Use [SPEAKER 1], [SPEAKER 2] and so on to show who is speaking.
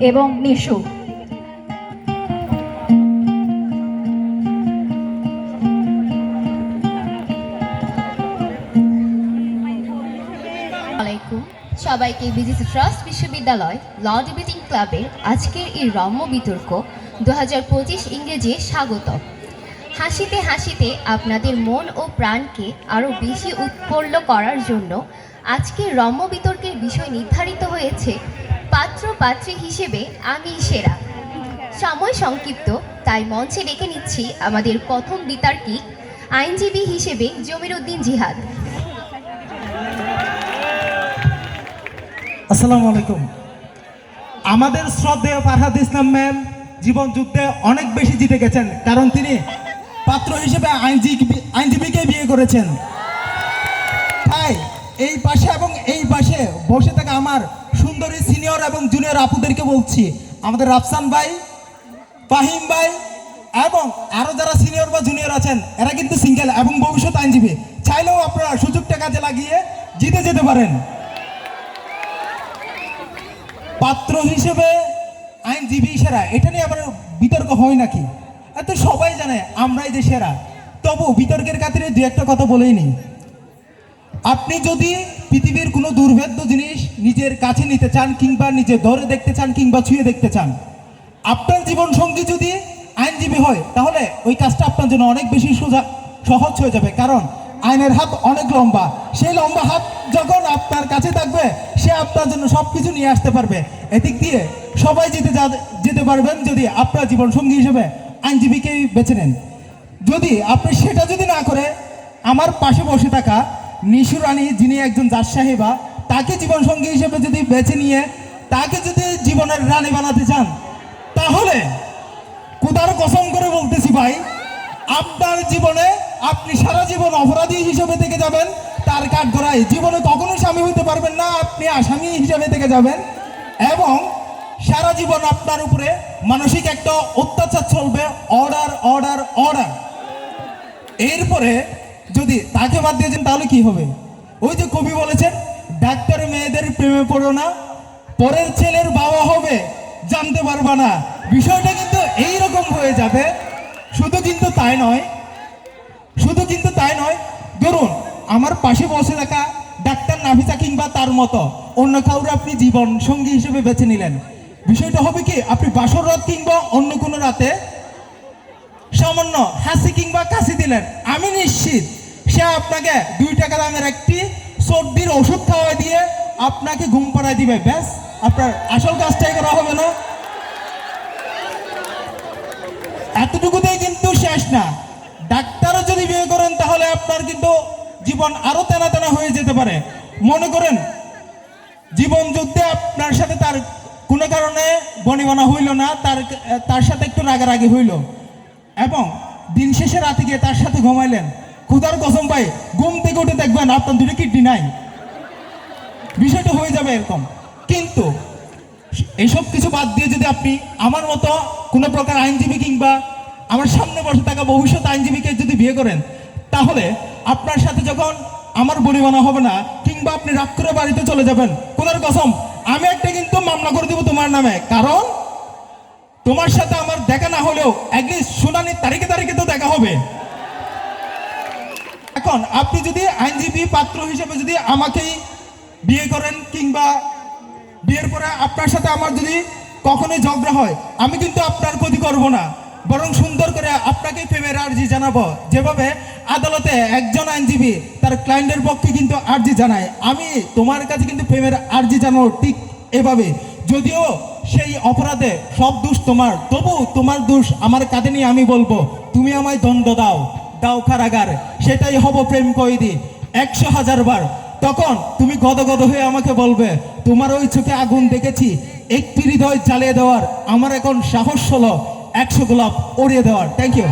[SPEAKER 1] এবং নিশু
[SPEAKER 2] সবাইকে BGC trust বিশ্ববিদ্যালয় ল ডিবেটিং ক্লাবের আজকের এই রম্য বিতর্ক দু হাজার পঁচিশ ইংরেজি স্বাগত। হাসিতে হাসিতে আপনাদের মন ও প্রাণকে আরও বেশি উৎপন্ন করার জন্য আজকের রম্য বিতর্কের বিষয় নির্ধারিত হয়েছে পাত্র পাত্রী হিসেবে আমি সেরা। সময় সংক্ষিপ্ত, তাই মঞ্চে ডেকে নিচ্ছি আমাদের প্রথম বিতার্কিক আইনজীবী হিসেবে জমির উদ্দিন জিহাদ।
[SPEAKER 3] আসসালামু আলাইকুম। আমাদের শ্রদ্ধেয় ফারহাদ ইসলাম ম্যাম, জীবন যুদ্ধে অনেক বেশি জিতে গেছেন, কারণ তিনি পাত্র হিসেবে আইনজীবী, আইনজীবীকে বিয়ে করেছেন। তাই এই পাশে এবং এই পাশে বসে থাকা আমার সুন্দরী সিনিয়র এবং জুনিয়র আপুদেরকে বলছি, আমাদের রাফসান ভাই, ফাহিম ভাই, এবং আরও যারা সিনিয়র বা জুনিয়র আছেন, এরা কিন্তু সিঙ্গেল এবং ভবিষ্যৎ আইনজীবী। চাইলেও আপনারা সুযোগটা কাজে লাগিয়ে জিতে যেতে পারেন। পাত্র হিসেবে আইনজীবী সেরা, এটা নিয়ে আবার বিতর্ক হয় নাকি? এত সবাই জানে, আমরাই যে সেরা। তবু বিতর্কের খাতিরে দু একটা কথা বলেই নি আপনি যদি পৃথিবীর কোনো দুর্ভেদ্য জিনিস নিজের কাছে নিতে চান কিংবা নিজে ধরে দেখতে চান কিংবা ছুঁয়ে দেখতে চান, আপনার জীবন সঙ্গী যদি আইনজীবী হয়, তাহলে ওই কাজটা আপনার জন্য অনেক বেশি সোজা, সহজ হয়ে যাবে। কারণ আইনের হাত অনেক লম্বা। সেই লম্বা হাত যখন আপনার কাছে থাকবে, সে আপনার জন্য সব কিছু নিয়ে আসতে পারবে। এদিক দিয়ে সবাই যেতে যেতে পারবেন যদি আপনার জীবন সঙ্গী হিসেবে আইনজীবীকেই বেছে নেন। যদি আপনি সেটা যদি না করে, আমার পাশে বসে থাকা নিশু রানী, যিনি একজন জাজ সাহেবা তাকে জীবন সঙ্গী হিসেবে যদি বেছে নিয়ে, তাকে যদি জীবনের রানী বানাতে চান, তাহলে কুদার কসম করে বলতেছি ভাই, আপনার জীবনে আপনি সারা জীবন অপরাধী হিসেবে থেকে যাবেন, তার গড়াই জীবনে কখনোই স্বামী হইতে পারবেন না, আপনি আসামি হিসেবে থেকে যাবেন। এবং সারা জীবন আপনার উপরে মানসিক একটা অত্যাচার চলবে, অর্ডার অর্ডার অর্ডার। এরপরে যদি তাকে বাদ দিয়েছেন তাহলে কি হবে? ওই যে কবি বলেছেন ডাক্তার মেয়েদের প্রেমে পড়ো না। পরের ছেলের বাবা হবে, জানতে পারবা না। বিষয়টা কিন্তু এই রকম হয়ে যাবে। শুধু কিন্তু তাই নয়, শুধু কিন্তু তাই নয়, ধরুন আমার পাশে বসে থাকা ডাক্তার নাভিসা কিংবা তার মতো অন্য কাউরে আপনি জীবন সঙ্গী হিসেবে বেছে নিলেন। বিষয়টা হবে কি, আপনি বাসর রাত কিংবা অন্য কোনো রাতে সামান্য হাসি কিংবা কাশি দিলেন। আমি নিশ্চিত সে আপনাকে দুই টাকা দামের একটি সর্দির ওষুধ খাওয়া দিয়ে আপনাকে ঘুম পাড়ায় দিবে। ব্যাস, আপনার আসল কাজটাই করা হবে না। এতটুকুতেই কিন্তু শেষ না। ডাক্তারও যদি বিয়ে করেন, তাহলে আপনার কিন্তু জীবন আরও তেনা তেনা হয়ে যেতে পারে। মনে করেন, জীবন যুদ্ধে আপনার সাথে তার কোনো কারণে বনিবনা হইল না, তার তার সাথে একটু রাগারাগি হইল। এবং দিন শেষে রাতে গিয়ে তার সাথে ঘুমাইলেন। ক্ষুধার কসম পাই, ঘুম থেকে উঠে দেখবেন আপনার দুটো কিডনি নাই। বিষয়টা হয়ে যাবে এরকম। কিন্তু এইসব কিছু বাদ দিয়ে যদি আপনি আমার মতো কোনো প্রকার আইনজীবী কিংবা আমার সামনে বসে থাকা ভবিষ্যৎ আইনজীবীকে যদি বিয়ে করেন, তাহলে আপনার সাথে যখন আমার বনিবনা হবে না, কিংবা আপনি রাগ করে বাড়িতে চলে যাবেন কোনার কসম, আমি একটা কিন্তু মামলা করে দিব তোমার নামে। কারণ তোমার সাথে আমার দেখা না হলেও একদিন শুনানির তারিখে তারিখে তো দেখা হবে। এখন আপনি যদি আইনজীবী পাত্র হিসেবে যদি আমাকেই বিয়ে করেন কিংবা বিয়ের পরে আপনার সাথে আমার যদি কখনোই ঝগড়া হয়, আমি কিন্তু আপনার ক্ষতি করব না। বরং সুন্দর করে আপনাকে প্রেমের আর্জি জানাব। যেভাবে আদালতে একজন আইনজীবী তার ক্লায়েন্টের পক্ষে কিন্তু আর্জি জানায়, আমি তোমার কাছে কিন্তু প্রেমের আর্জি জানাব ঠিক এভাবে। যদিও সেই অপরাধে সব দোষ তোমার, তবু তোমার দোষ আমার কাঁধে নিয়ে আমি বলব, তুমি আমায় দণ্ড দাও। দাও কারাগার, সেটাই হব প্রেম কয়েদি। একশো হাজার বার। তখন তুমি গদগদ হয়ে আমাকে বলবে, তোমার ওই চোখে আগুন দেখেছি, একটি হৃদয় চালিয়ে দেওয়ার। আমার এখন সাহস হলো একশো গোলাপ ওড়িয়ে দেওয়ার। Thank you